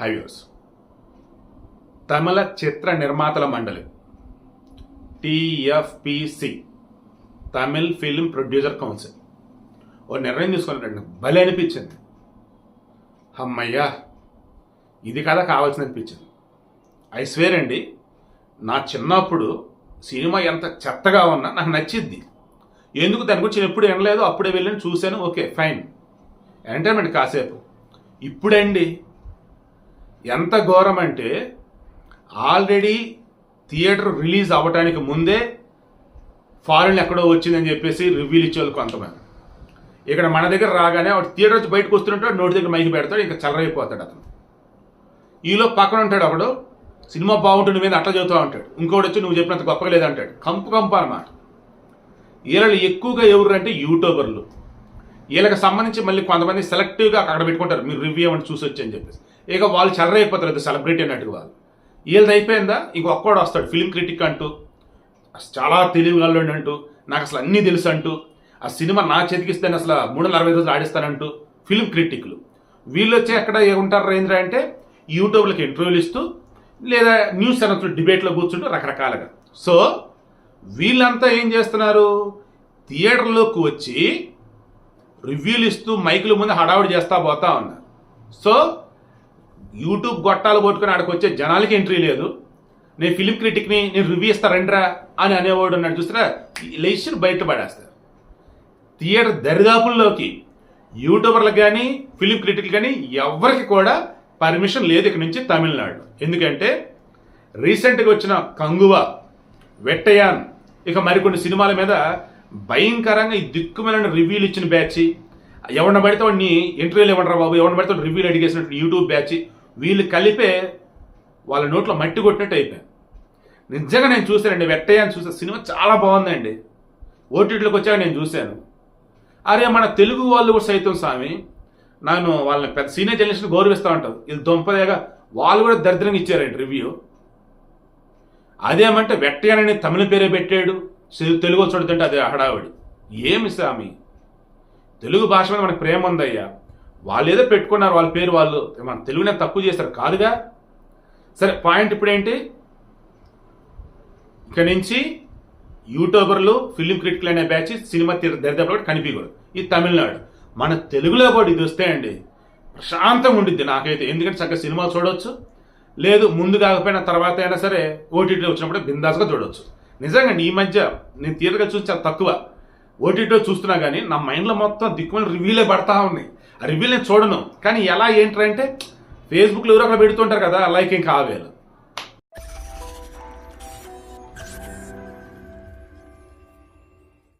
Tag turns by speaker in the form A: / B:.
A: హైవ్యూస్ తమిళ చిత్ర నిర్మాతల మండలి. TFPC Tamil film producer council. ఓ నిర్ణయం తీసుకున్నారండి భలే అనిపించింది. అమ్మయ్యా ఇది కదా కావాల్సింది అనిపించింది. ఐ స్వేర్ అండి నా చిన్నప్పుడు సినిమా ఎంత చెత్తగా ఉన్నా నాకు నచ్చింది ఎందుకు దాని గురించి నేను ఎప్పుడు వినలేదు అప్పుడే వెళ్ళాను చూశాను ఓకే ఫైన్. ఎంటర్టైన్మెంట్ కాసేపు. ఇప్పుడండి. ఎంత ఘోరం అంటే ఆల్రెడీ థియేటర్ రిలీజ్ అవ్వడానికి ముందే ఫారెన్ ఎక్కడో వచ్చిందని చెప్పేసి రివ్యూలు ఇచ్చేవాళ్ళు కొంతమంది. ఇక్కడ మన దగ్గర రాగానే వాడు థియేటర్ వచ్చి బయటకు వస్తుంటాడు నోటి దగ్గర మైకి పెడతాడు ఇంకా చల్లరైపోతాడు అతను. ఈలో పక్కన ఉంటాడు ఒకడు సినిమా బాగుంటుంది మీద అట్లా చదువుతా ఉంటాడు. ఇంకోటి వచ్చి నువ్వు చెప్పినంత గొప్పగా లేదంటాడు. కంపు కంప అనమాట వీళ్ళు ఎక్కువగా ఎవరు అంటే యూట్యూబర్లు. వీళ్ళకి సంబంధించి మళ్ళీ కొంతమంది సెలెక్టివ్గా అక్కడ పెట్టుకుంటారు మీరు రివ్యూ ఏమంటే చూసి వచ్చి అని చెప్పేసి. ఇక వాళ్ళు చర్రైపోతారు అది సెలబ్రిటీ అన్నట్టుగా వాళ్ళు. వీళ్ళది అయిపోయిందా? ఇంకొక్కడు వస్తాడు ఫిలిం క్రిటిక్ అంటూ చాలా తెలివిగలడు అంటూ నాకు అసలు అన్నీ తెలుసు అంటూ ఆ సినిమా నా చేతికిస్తే అసలు మూడు వందల అరవై రోజులు ఆడిస్తానంటూ ఫిలిం క్రిటిక్లు వీళ్ళు వచ్చి ఎక్కడ ఉంటారు రేంద్ర అంటే యూట్యూబ్లకి ఇంటర్వ్యూలు ఇస్తూ లేదా న్యూస్ ఛానల్స్ డిబేట్లో కూర్చుంటూ రకరకాలుగా. సో వీళ్ళంతా ఏం చేస్తున్నారు? థియేటర్లోకి వచ్చి రివ్యూలు ఇస్తూ మైకుల ముందు హడావుడి చేస్తా పోతా ఉన్నారు. సో యూట్యూబ్ గొట్టాలు పట్టుకుని ఆడికి వచ్చే జనాలకి ఎంట్రీ లేదు. నేను ఫిలిం క్రిటిక్ని నేను రివ్యూ ఇస్తారంట్రా అని అనేవాడు అన్నాడు చూస్తారా లేచి బయట పడేస్తారు. థియేటర్ దరిదాపుల్లోకి యూట్యూబర్లకు కానీ ఫిలిం క్రిటిక్ కానీ ఎవరికి కూడా పర్మిషన్ లేదు ఇక్కడ నుంచి తమిళనాడు ఎందుకంటే రీసెంట్గా వచ్చిన కంగువ వెట్టయాన్ ఇక మరికొన్ని సినిమాల మీద భయంకరంగా ఈ దిక్కుమైన రివ్యూలు ఇచ్చిన బ్యాచ్ ఎవరిని పడితే వాడిని ఇంటర్వ్యూలు ఇవ్వండి బాబు ఎవరిని పడితే రివ్యూలు అడిగేసినట్టు యూట్యూబ్ బ్యాచ్ వీళ్ళు కలిపే వాళ్ళ నోట్లో మట్టి కొట్టినట్టు అయిపోయాను నిజంగా నేను చూశానండి వెట్టయ్య అని చూసా సినిమా చాలా బాగుందండి. ఓటీటీలోకి వచ్చాక నేను చూశాను. అరే మన తెలుగు వాళ్ళు కూడా సైతం స్వామి నన్ను వాళ్ళని పెద్ద సీనియర్ జర్నలిస్ట్ గౌరవిస్తూ ఉంటారు. ఇది దొంపదేగా వాళ్ళు కూడా దరిద్రంగా ఇచ్చారండి రివ్యూ. అదేమంటే వెట్టయ్యనని తమిళ పేరే పెట్టాడు తెలుగు వాళ్ళు చూడుతుంటే అదే హడావిడి. ఏమి స్వామి తెలుగు భాష మీద మనకు ప్రేమ ఉందయ్యా. వాళ్ళు ఏదో పెట్టుకున్నారు వాళ్ళ పేరు వాళ్ళు మన తెలుగునే తక్కువ చేస్తారు కాదుగా? సరే పాయింట్ ఇప్పుడేంటి? ఇక్కడి నుంచి యూట్యూబర్లు ఫిలిం క్రిటికల్ అనే బ్యాచ్ సినిమా తీరు కూడా కనిపించకూడదు. ఇది తమిళనాడు. మన తెలుగులో కూడా ఇది వస్తే అండి ప్రశాంతంగా ఉండిద్ది నాకైతే. ఎందుకంటే చక్కగా సినిమాలు చూడవచ్చు లేదు ముందు కాకపోయినా తర్వాత అయినా సరే ఓటీటీలో వచ్చినప్పుడు బిందాస్గా చూడవచ్చు నిజంగా ఈ మధ్య నేను తీరగా చూసి చాలా తక్కువ. ఓటీటీలో చూస్తున్నా కానీ నా మైండ్లో మొత్తం దిక్కుమని రివ్యూలే పడతా ఉన్నాయి ఆ రివ్యూలు నేను చూడను. కానీ ఎలా ఏంటంటే ఫేస్బుక్లో ఎవరో అక్కడ పెడుతుంటారు కదా లైక్ ఇంకా ఆవేలు.